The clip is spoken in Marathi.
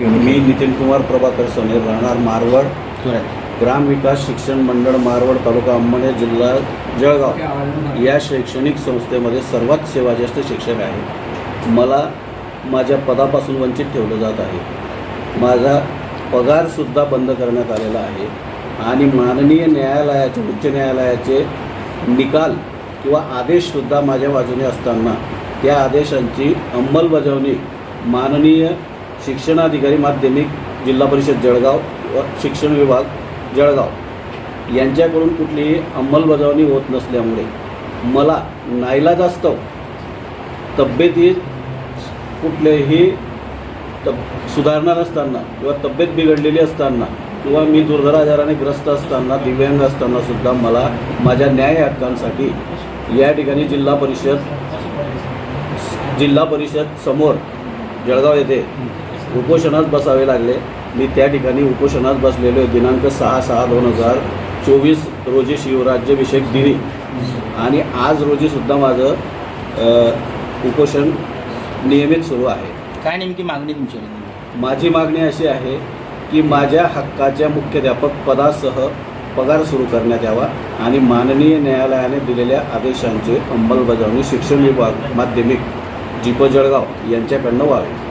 मी नितीन कुमार प्रभाकर सोने राहणार मारवड. ग्राम विकास शिक्षण मंडळ मारवड तालुका अंबने जिल्हा जळगाव. या शैक्षणिक संस्थेमध्ये सर्वात सेवाज्येष्ठ शिक्षक आहे. मला माझ्या पदापासून वंचित ठेवलं जात आहे. माझा पगारसुद्धा बंद करण्यात आलेला आहे. आणि माननीय न्यायालयाचे उच्च न्यायालयाचे निकाल किंवा आदेशसुद्धा माझ्या बाजूने असताना त्या आदेशांची अंमलबजावणी माननीय शिक्षणाधिकारी माध्यमिक जिल्हा परिषद जळगाव व शिक्षण विभाग जळगाव. यांच्याकडून कुठलीही अंमलबजावणी होत नसल्यामुळे मला नाईलाजास्तव तब्येती कुठलेही तब सुधारणा असताना किंवा तब्येत बिघडलेली असताना किंवा मी दुर्धर आजाराने ग्रस्त असताना दिव्यांग असताना सुद्धा मला माझ्या न्याय हक्कांसाठी या ठिकाणी जिल्हा परिषद जिल्हा परिषद समोर जळगाव येथे उपोषणात बसावे लागले. मी त्या ठिकाणी उपोषणात बसलेलो आहे. दिनांक सहा सहा दोन हजार चोवीस रोजी शिवराज्याभिषेक दिनी. आणि आज रोजीसुद्धा माझं उपोषण नियमित सुरू आहे. काय नेमकी मागणी तुमची? माझी मागणी अशी आहे की माझ्या हक्काच्या मुख्याध्यापक पदासह पगार सुरू करण्यात यावा आणि माननीय न्यायालयाने दिलेल्या आदेशांची अंमलबजावणी शिक्षण विभाग माध्यमिक जिप जळगाव यांच्याकडनं व्हावी.